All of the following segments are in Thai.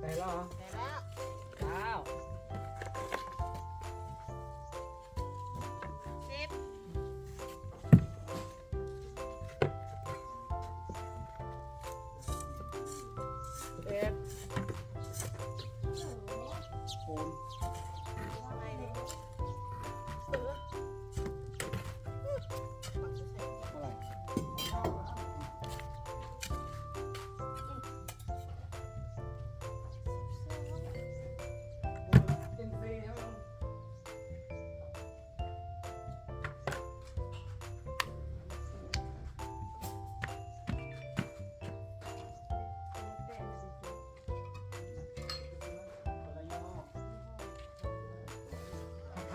แต่แล้วเหรอแต่แล้วเก้าสิบสิบเอ็ดศูน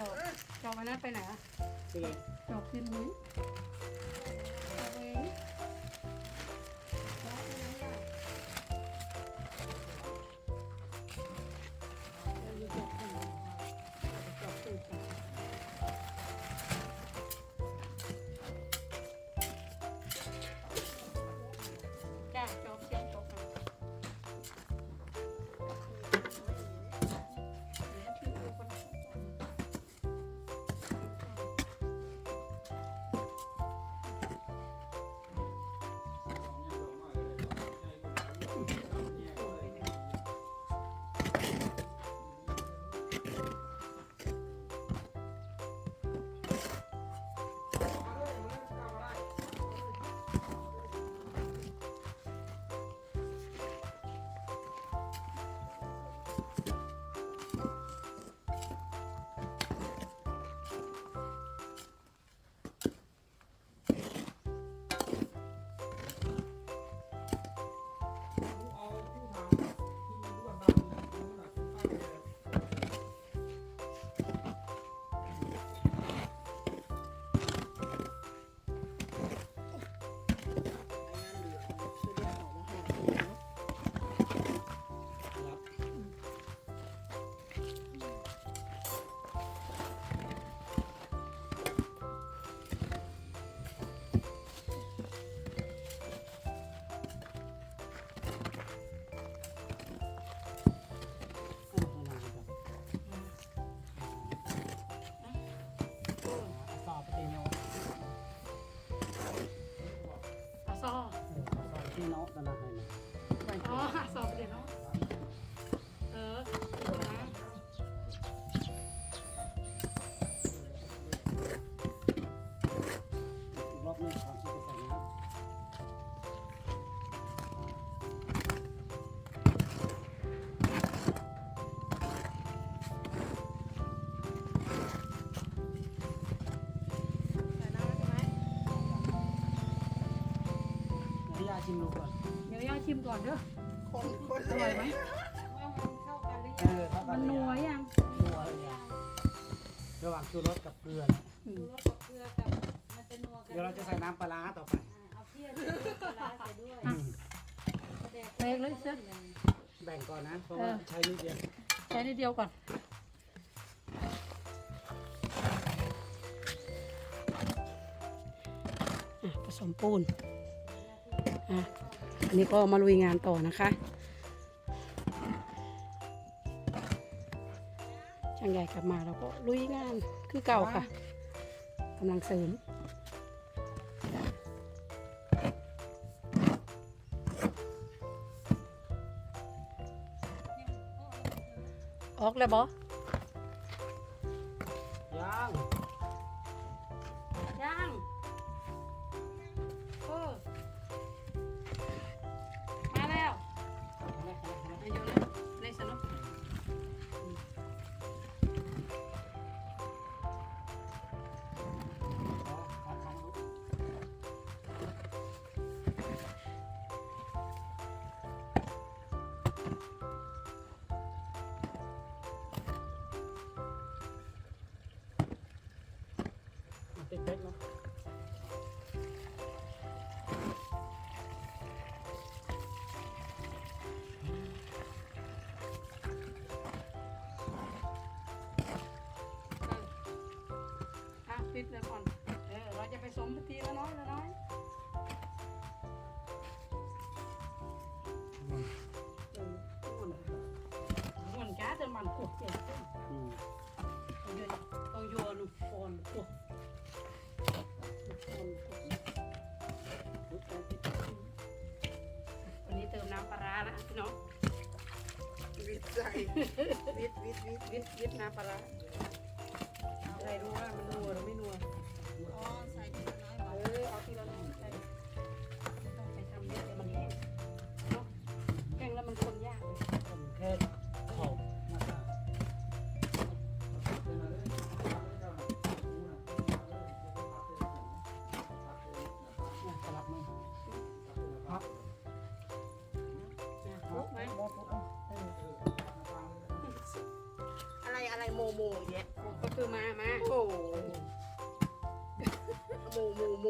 จอกจอกอันนั้นไปไหนอะำคือเลยจอกกิน อบที่โชิมก่อนเด้อคนคนอร่อยไหมเออเท่ากัมันนเลยนัวอะยัง นัวเลยอะระหว่างชูรสกับเกลือนะอืมเดี๋ยวเราจะใส่น้ำปลาร้าต่อไปอะเล็กเลยเส้นแบ่งก่อนนะ เพราะว่าใช้นิดเดียวใช้นิดเดียวก่อน อะผสมปูน อะ อันนี้ก็มาลุยงานต่อนะคะช่างใหญ่กลับมาแล้วก็ลุยงานคือเก่าค่ะกำลังเสริมออกแล้วบอ เล็กเนาะอะปิดเลยก่อน เออ เราจะไปสมทีละน้อยละน้อยเออม่วนม่วนจ้าจนมันปวดเจ็บ วิทย์วิทย์วิทย์วิทย์วิทวิทน้ำปลาร้าอะไรรู้ว่ามันนัวหรือไม่ อะไรอะไรโมโมเนี่ยก็คือมามาโอ้โหโมโมโม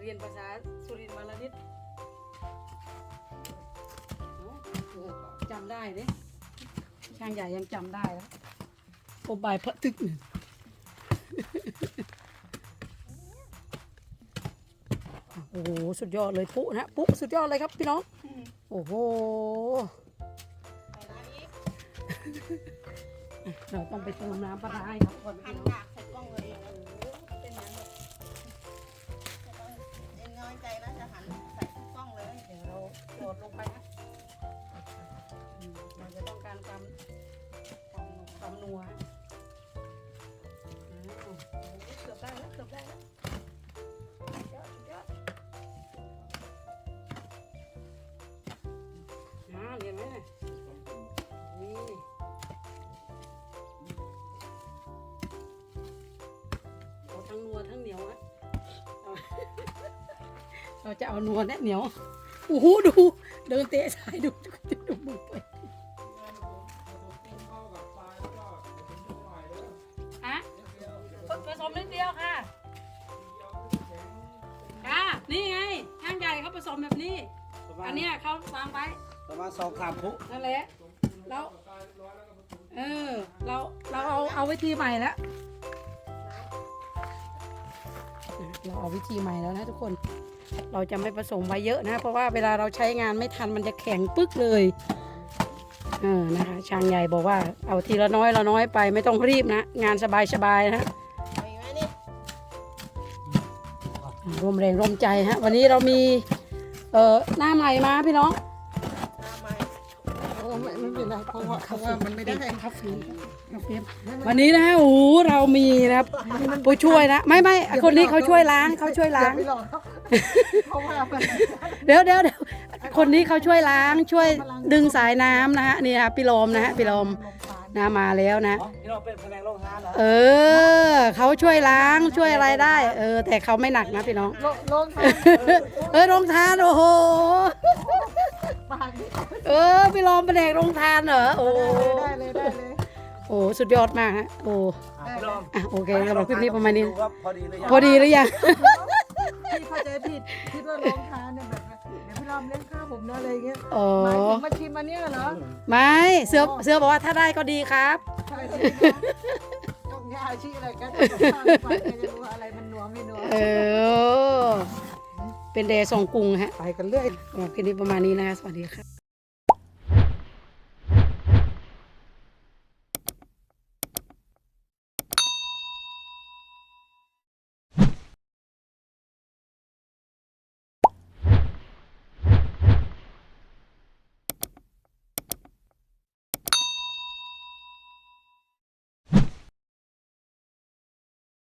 เรียนภาษาสุรินทร์มาละนิดเนาะจำได้เนี่ยช่างใหญ่ยังจำได้แล้วโอบายพระตึกหนึ่งโอ้โห สุดยอดเลยปุ๊นะปุ๊สุดยอดเลยครับพี่น้อง โอ้โหใส่น้ำอีก เราต้องไปเติมน้ำปลาให้ครับก่อนหันปากใส่กล้องเลยโอ้โหเป็นยังไงเอ็งน้อยใจนะจะหันใส่ทุกกล้องเลยเดี๋ยวเราโดดลงไปนะอืมเราจะต้องการความความความนัวอ้าวเกือบได้แล้วเกือบได้ เราจะเอานัวและเหนียวโอ้โหดู เดินเตะสายดูดูดูมือไปอะผสมนิดเดียวค่ะ ค่ะ นี่ไงช่างใหญ่เขาผสมแบบนี้ประมาอัณนเนี้ยเขาวางไปประมาณสองขามพุนั่นแหละเราเออ เรา เราเอา เอาวิธีใหม่แล้ว เราเอาวิธีใหม่แล้วนะทุกคน เราจะไม่ผสมไว้เยอะนะ เพราะว่าเวลาเราใช้งานไม่ทันมันจะแข็งปึ๊กเลยเออนะคะช่างใหญ่บอกว่าเอาทีละน้อยละน้อยไปไม่ต้องรีบนะ งานสบายๆนะเอาอีกไหมนี่ร่วมแรงร่วมใจฮะวันนี้เรามีเอ่อหน้าใหม่มาพี่น้องน้ำไหมโอ้ไม่ไม่เป็นไรเพราะว่าเพราะว่ามันไม่ได้ครับฟิล์มครับฟิล์มวันนี้นะฮะโอ้โหเรามีนะครับผู้ช่วยนะ ไม่ไม่คนนี้เขาช่วยล้างเขาช่วยล้าง ไม่หรอกครับเพราะว่ามันเดี๋ยวเดี๋ยวเดี๋ยวคนนี้เขาช่วยล้างช่วยดึงสายน้ำนะฮะนี่นะพี่โลมนะฮะพี่โลมนะมาแล้วนะอ๋อที่เราเป็นแผนกโรงงานเหรอเออเขาช่วยล้างช่วยอะไรได้ เออ แต่เขาไม่หนักนะพี่น้องโรงงานเออโรงทานโอ้โห ปากนี่เออพี่โลมเป็นเด็กโรงทานเหรอโอ้ได้เลยได้เลย โอ้สุดยอดมากฮะโอ้อะพี่ลองอะโอเคสำหรับคลิปนี้ประมาณนี้ ดูว่าพอดีหรือยังพอดีหรือยัง พี่เข้าใจผิดคิดว่าร้องทานเนี่ยแบบว่าเดี๋ยวพี่รอมเลี้ยงข้าวผมนะอะไรเงี้ยอ๋อ หมายถึงมาชิมมาเนี่ยเหรอไม่เสือเสือบอกว่าถ้าได้ก็ดีครับ ใช่สิต้องยาชีอะไรกันข้าวไปใครจะรู้ว่าอะไรมันนัวไม่นัวเออ เป็นเดย์ส่งกรุงฮะ ไปกันเรื่อย สำหรับคลิปนี้ประมาณนี้นะคะสวัสดีค่ะ